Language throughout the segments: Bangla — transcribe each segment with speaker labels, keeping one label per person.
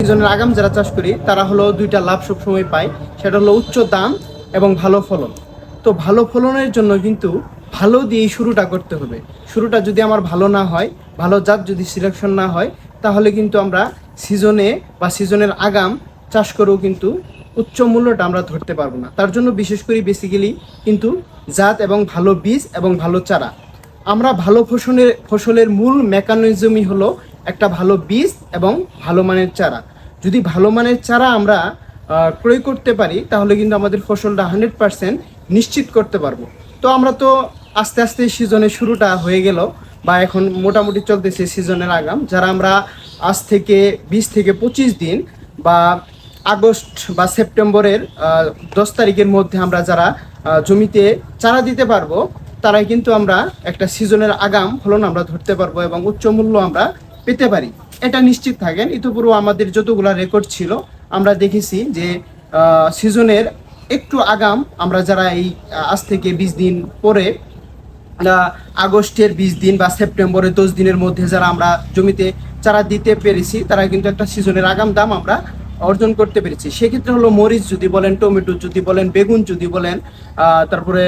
Speaker 1: সিজনের আগাম যারা চাষ করি, তারা হলো দুইটা লাভ সবসময় পায়। সেটা হলো উচ্চ দাম এবং ভালো ফলন। তো ভালো ফলনের জন্য কিন্তু ভালো দিয়ে শুরুটা করতে হবে। শুরুটা যদি আমার ভালো না হয়, ভালো জাত যদি সিলেকশন না হয়, তাহলে কিন্তু আমরা সিজনে বা সিজনের আগাম চাষ করেও কিন্তু উচ্চ মূল্যটা আমরা ধরতে পারব না। তার জন্য বিশেষ করে বেসিক্যালি কিন্তু জাত এবং ভালো বীজ এবং ভালো চারা। আমরা ভালো ফসলের ফসলের মূল মেকানিজমই হলো একটা ভালো বীজ এবং ভালো মানের চারা। যদি ভালো মানের চারা আমরা ক্রয় করতে পারি, তাহলে কিন্তু আমাদের ফসলটা হান্ড্রেড পার্সেন্ট নিশ্চিত করতে পারব। তো আমরা তো আস্তে আস্তে সিজনের শুরুটা হয়ে গেল বা এখন মোটামুটি চলতেছে সিজনের আগাম। যারা আমরা আজ থেকে বিশ থেকে পঁচিশ দিন বা আগস্ট বা সেপ্টেম্বরের দশ তারিখের মধ্যে আমরা যারা জমিতে চারা দিতে পারব, তারাই কিন্তু আমরা একটা সিজনের আগাম ফলন আমরা ধরতে পারব এবং উচ্চ মূল্য আমরা পেতে পারি। এটা নিশ্চিত থাকেন, ইতিপূর্বে আমাদের যতগুলো রেকর্ড ছিল, আমরা দেখেছি যে সিজনের একটু আগাম আমরা যারা এই আজ থেকে বিশ দিন পরে আগস্টের বিশ দিন বা সেপ্টেম্বরের দশ দিনের মধ্যে যারা আমরা জমিতে চারা দিতে পেরেছি, তারা কিন্তু একটা সিজনের আগাম দাম আমরা অর্জন করতে পেরেছি। সেক্ষেত্রে হলো মরিচ যদি বলেন, টমেটো যদি বলেন, বেগুন যদি বলেন তারপরে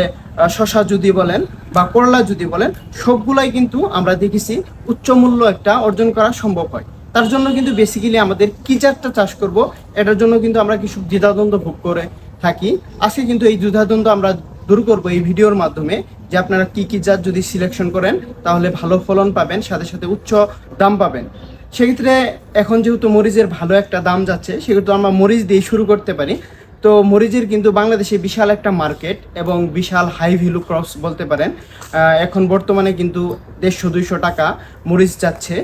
Speaker 1: শশা যদি বলেন বা করলা যদি বলেন, সবগুলাই কিন্তু আমরা দেখেছি উচ্চ মূল্য একটা অর্জন করা সম্ভব হয়। তার জন্য কিন্তু বেসিক্যালি আমাদের কি জাতটা চাষ করব, এটার জন্য কিন্তু আমরা কিছু দ্বিধাদ্বন্দ্ব ভোগ করে থাকি। আজকে কিন্তু এই দ্বিধাদ্বন্দ্ব আমরা দূর করব এই ভিডিওর মাধ্যমে যে আপনারা কি কি জাত যদি সিলেকশন করেন, তাহলে ভালো ফলন পাবেন, সাথে সাথে উচ্চ দাম পাবেন। সেক্ষেত্রে এখন যেহেতু মরিচের ভালো একটা দাম যাচ্ছে সেক্ষেত্রে আমরা মরিচ দিয়ে শুরু করতে পারি। তো মরিচের কিন্তু বাংলাদেশে বিশাল একটা মার্কেট এবং বিশাল হাই ভ্যালু ক্রপস বলতে পারেন। এখন বর্তমানে কিন্তু দেড়শো, দুইশো টাকা মরিচ যাচ্ছে।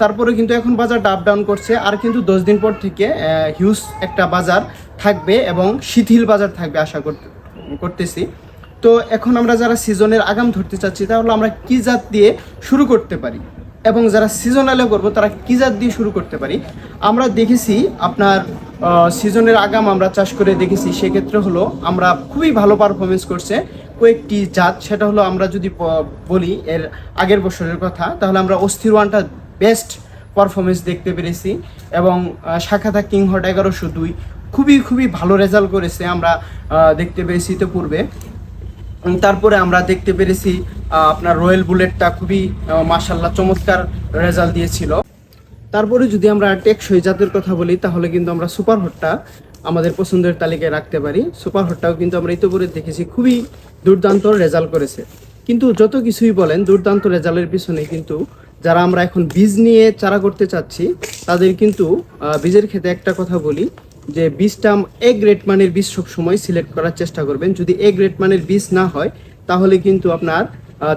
Speaker 1: তারপরে কিন্তু এখন বাজারটা আপ ডাউন করছে। আর কিন্তু দশ দিন পর থেকে হিউজ একটা বাজার থাকবে এবং শিথিল বাজার থাকবে আশা করতে, করতেছি। তো এখন আমরা যারা সিজনের আগাম ধরতে চাচ্ছি, তাহলে আমরা কি জাত দিয়ে শুরু করতে পারি? এবং যারা সিজনালে করব, তারা কি জাত দিয়ে শুরু করতে পারি? আমরা দেখেছি আপনার সিজনের আগাম আমরা চাষ করে দেখেছি, সেক্ষেত্রে হলো আমরা খুবই ভালো পারফরমেন্স করছে। কয়েকটি জাত, সেটা হলো আমরা যদি বলি এর আগের বছরের কথা, তাহলে আমরা অস্থির ওয়ানটা বেস্ট পারফরমেন্স দেখতে পেরেছি এবং শাখাতা কিংহট এগারোশো দুই খুবই খুবই ভালো রেজাল্ট করেছে আমরা দেখতে পেরেছি তো পূর্বে তারপরে আমরা দেখতে পেরেছি আপনার রয়্যাল বুলেটটা খুবই মাসাল্লাহ চমৎকার রেজাল্ট দিয়েছিল। তারপরে যদি আমরা টেকসই জাতের কথা বলি, তাহলে কিন্তু আমরা সুপার হটটা আমাদের পছন্দের তালিকায় রাখতে পারি। সুপার হটটাও কিন্তু আমরা ইতিপূর্বে দেখেছি, খুবই দুর্দান্ত রেজাল্ট করেছে। কিন্তু যত কিছুই বলেন, দুর্দান্ত রেজাল্টের পিছনে কিন্তু যারা আমরা এখন বীজ নিয়ে চারা করতে চাচ্ছি, তাদের কিন্তু বীজের ক্ষেত্রে একটা কথা বলি, যে বীজটা এ গ্রেড মানের বীজ সবসময় সিলেক্ট করার চেষ্টা করবেন। যদি এ গ্রেড মানের বীজ না হয়, তাহলে কিন্তু আপনার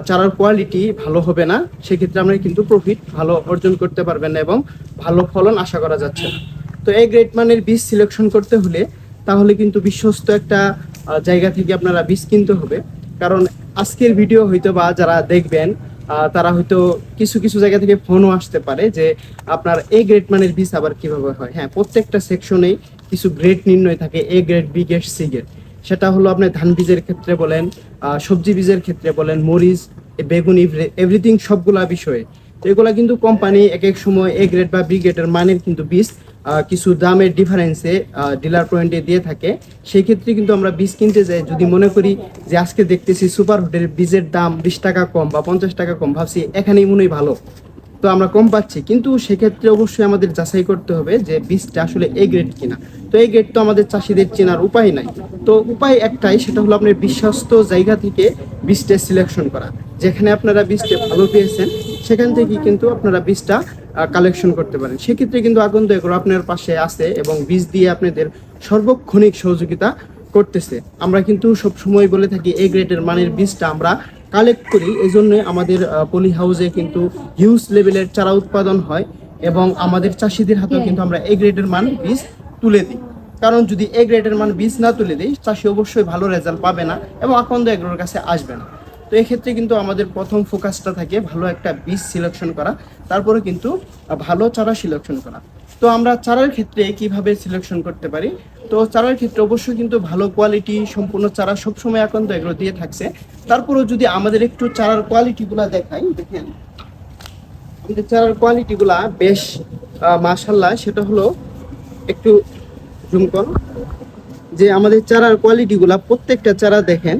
Speaker 1: চারার কোয়ালিটি ভালো হবে না, সেক্ষেত্রে আমরা কিন্তু প্রফিট ভালো অর্জন করতে পারবেন না এবং ভালো ফলন আশা করা যাচ্ছে না। তো এই গ্রেড মানের বীজ সিলেকশন করতে হলে তাহলে কিন্তু বিশ্বস্ত একটা জায়গা থেকে আপনারা বীজ কিনতে হবে। কারণ আজকের ভিডিও হয়তো বা যারা দেখবেন তারা হয়তো কিছু কিছু জায়গা থেকে ফোনও আসতে পারে যে আপনার এ গ্রেড মানের বীজ আবার কীভাবে হয়। হ্যাঁ প্রত্যেকটা সেকশনেই কিছু গ্রেড নির্ণয় থাকে A grade B grade C grade সেটা হলো আপনি ধান বীজের ক্ষেত্রে বলেন সবজি বীজের ক্ষেত্রে বলেন, মরিচ বেগুন এভরিথিং সবগুলা বিষয়ে। তো এগুলা কিন্তু কোম্পানি এক এক সময় এ গ্রেড বা বি গ্রেডের মানের কিন্তু বীজ কিছু দামের ডিফারেন্সে ডিলার পয়েন্টে দিয়ে থাকে। সেই ক্ষেত্রে কিন্তু আমরা বীজ কিনতে যাই। যদি মনে করি যে আজকে দেখতেছি সুপার বীজের দাম বিশ টাকা কম বা পঞ্চাশ টাকা কম, ভাবছি এখানেই মনে হয় ভালো। তো আমরা কম পাচ্ছি, কিন্তু সেক্ষেত্রে অবশ্যই আমাদের যাচাই করতে হবে যে বীজটা আসলে এ গ্রেড কিনা। তো এই গ্রেড তো আমাদের চাষিদের চেনার উপায় নাই। তো উপায় একটাই, সেটা হলো আপনার বিশ্বস্ত জায়গা থেকে বীজটা সিলেকশন করা। যেখানে আপনারা বীজটা ভালো পেয়েছেন, সেখান থেকে কিন্তু আপনারা বীজটা কালেকশন করতে পারেন। সেক্ষেত্রে কিন্তু আগন্ত এগুলো আপনার পাশে আছে এবং বীজ দিয়ে আপনাদের সর্বক্ষণিক সহযোগিতা করতেছে। আমরা কিন্তু সব সময় বলে থাকি এ গ্রেডের মানের বীজটা আমরা কালেক্ট করি এই জন্য আমাদের পলি হাউসে কিন্তু হিউজ লেভেলের চারা উৎপাদন হয় এবং আমাদের চাষিদের হাতেও কিন্তু আমরা এ গ্রেডের মান বীজ তুলে দিই। কারণ যদি এ গ্রেডের মান বীজ না তুলে দিই চাষি অবশ্যই ভালো রেজাল্ট পাবে না এবং আকন্দ এগ্রোর কাছে আসবে না। তো এক্ষেত্রে কিন্তু আমাদের প্রথম ফোকাসটা থাকে ভালো একটা বীজ সিলেকশন করা তারপরে কিন্তু ভালো চারা সিলেকশন করা। তো আমরা চারার ক্ষেত্রে কীভাবে সিলেকশন করতে পারি? তো চারার ক্ষেত্রে অবশ্যই কিন্তু ভালো কোয়ালিটি সম্পূর্ণ চারা সবসময় এখন তো এগুলো দিয়ে থাকছে। তারপরেও যদি আমাদের একটু চারার কোয়ালিটিগুলো দেখাই, দেখেন। আমাদের চারার কোয়ালিটিগুলা বেশ মাশাল্লাহ সেটা হলো একটু জুম করো। যে আমাদের চারার কোয়ালিটিগুলা প্রত্যেকটা চারা দেখেন,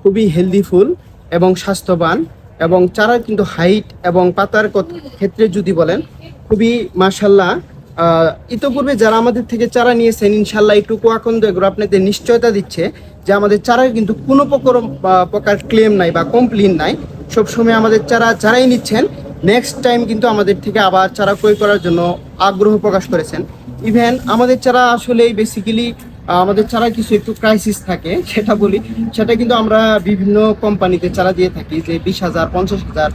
Speaker 1: খুবই হেলদি ফুল এবং স্বাস্থ্যবান এবং চারার কিন্তু হাইট এবং পাতার ক্ষেত্রে যদি বলেন, খুবই মার্শাল্লাহ ইতোপূর্বে যারা আমাদের থেকে চারা নিয়েছেন ইনশাল্লাহ এইটুকু আকন্দ এগুলো আপনাদের নিশ্চয়তা দিচ্ছে যে আমাদের চারার কিন্তু কোনো প্রকার প্রকার ক্লেম নাই বা কমপ্লেন নাই। সবসময় আমাদের চারা যারাই নিচ্ছেন নেক্সট টাইম কিন্তু আমাদের থেকে আবার চারা ক্রয় করার জন্য আগ্রহ প্রকাশ করেছেন। ইভেন আমাদের চারা আসলে বেসিক্যালি আমাদের চারা কিছু একটু ক্রাইসিস থাকে, সেটা বলি। সেটা কিন্তু আমরা বিভিন্ন কোম্পানিতে চারা দিয়ে থাকি যে বিশ হাজার, পঞ্চাশ হাজার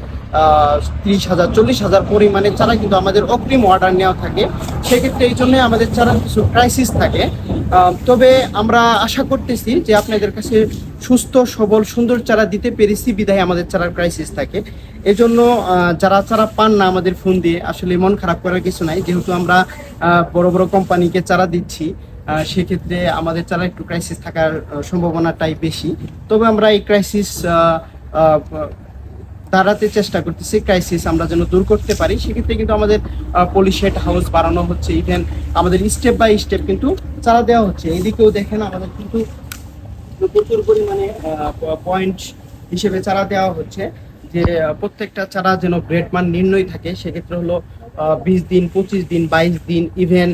Speaker 1: ত্রিশ হাজার, চল্লিশ হাজার পরিমাণে চারা কিন্তু আমাদের অগ্রিম অর্ডার নেওয়া থাকে। সেক্ষেত্রে এই জন্য আমাদের চারা কিছু ক্রাইসিস থাকে। তবে আমরা আশা করতেছি যে আপনাদের কাছে সুস্থ, সবল, সুন্দর চারা দিতে পেরেছি বিধায় আমাদের চারার ক্রাইসিস থাকে। এজন্য যারা চারা পান না আমাদের ফোন দিয়ে, আসলে মন খারাপ করার কিছু নাই। যেহেতু আমরা বড় বড় কোম্পানিকে চারা দিচ্ছি সেক্ষেত্রে আমাদের চারা একটু ক্রাইসিস থাকার সম্ভাবনাটাই বেশি। তবে আমরা এই ক্রাইসিস দাঁড়াতে চেষ্টা করতেছি ক্রাইসিস আমরা যেন দূর করতে পারি। সেক্ষেত্রে কিন্তু আমাদের পলিশেট হাউস বাড়ানো হচ্ছে। ইভেন আমাদের স্টেপ বাই স্টেপ কিন্তু চালা দেওয়া হচ্ছে। এদিকেও দেখেন আমাদের কিন্তু প্রচুর পরিমাণে পয়েন্ট হিসেবে চারা দেওয়া হচ্ছে যে, প্রত্যেকটা চারা যেন ব্রেড মান নির্ণয় থাকে। সেক্ষেত্রে হলো বিশ দিন, পঁচিশ দিন, বাইশ দিন ইভেন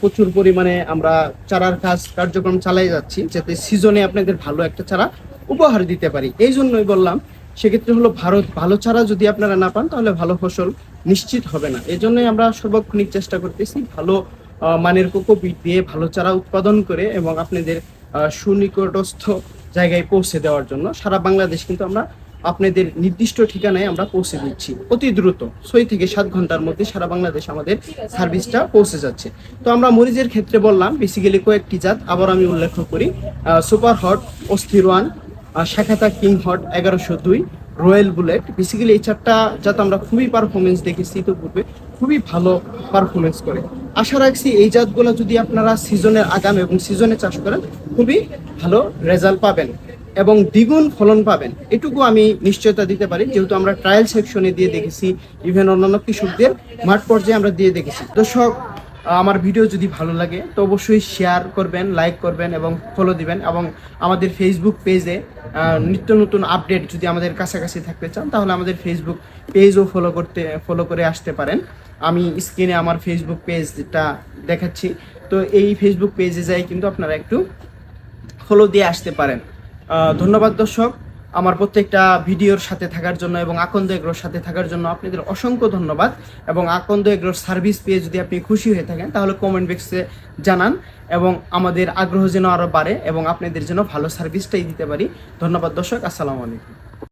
Speaker 1: প্রচুর পরিমাণে আমরা চারার কাজ, কার্যক্রম চালাই যাচ্ছি। যাতে সিজনে আপনাদের ভালো একটা চারা উপহার দিতে পারি। এই জন্যই বললাম সেক্ষেত্রে হলো ভারত ভালো চারা যদি আপনারা না পান, তাহলে ভালো ফসল নিশ্চিত হবে না। এই জন্যই আমরা সর্বক্ষণিক চেষ্টা করতেছি ভালো মানের কোকো বীজ দিয়ে ভালো চারা উৎপাদন করে এবং আপনাদের সুনিকটস্থ জায়গায় পৌঁছে দেওয়ার জন্য। সারা বাংলাদেশ কিন্তু আমরা আপনাদের নির্দিষ্ট ঠিকানায় আমরা পৌঁছে দিচ্ছি। অতি দ্রুত, ছয় থেকে সাত ঘণ্টার মধ্যে সারা বাংলাদেশ আমাদের সার্ভিসটা পৌঁছে যাচ্ছে। তো আমরা মরিচের ক্ষেত্রে বললাম বেসিক্যালি কয়েকটি জাত, আবার আমি উল্লেখ করি সুপার হট অস্থির ওয়ান শাখাতা কিং হট এগারোশো দুই, রয়্যাল বুলেট। বেসিক্যালি এই চারটা জাত আমরা খুবই পারফরমেন্স দেখেছি ইতিপূর্বে খুবই ভালো পারফরমেন্স করে। আশা রাখছি এই জাতগুলো যদি আপনারা সিজনের আগাম এবং সিজনে চাষ করেন, খুবই ভালো রেজাল্ট পাবেন এবং দ্বিগুণ ফলন পাবেন। এটুকু আমি নিশ্চয়তা দিতে পারি, যেহেতু আমরা ট্রায়াল সেকশনে দিয়ে দেখেছি ইভেন অন্যান্য কৃষকদের মাঠ পর্যায়ে আমরা দিয়ে দেখেছি। দর্শক আমার ভিডিও যদি ভালো লাগে, তো অবশ্যই শেয়ার করবেন লাইক করবেন এবং ফলো দিবেন এবং আমাদের ফেসবুক পেজে নিত্য নতুন আপডেট যদি আমাদের কাছাকাছি থাকতে চান, তাহলে আমাদের ফেসবুক পেজও ফলো করতে ফলো করে আসতে পারেন। আমি স্ক্রিনে আমার ফেসবুক পেজটা দেখাচ্ছি। তো এই ফেসবুক পেজে যাই কিন্তু আপনারা একটু ফলো দিয়ে আসতে পারেন। ধন্যবাদ দর্শক। আমার প্রত্যেকটা ভিডিওর সাথে থাকার জন্য এবং আকন্দ এগ্রোর সাথে থাকার জন্য আপনাদের অসংখ্য ধন্যবাদ এবং আকন্দ এগ্রোর সার্ভিস পেয়ে যদি আপনি খুশি হয়ে থাকেন, তাহলে কমেন্ট বক্সে জানান এবং আমাদের আগ্রহ যেন আরও বাড়ে এবং আপনাদের জন্য ভালো সার্ভিসটাই দিতে পারি। ধন্যবাদ দর্শক, আসসালামু আলাইকুম।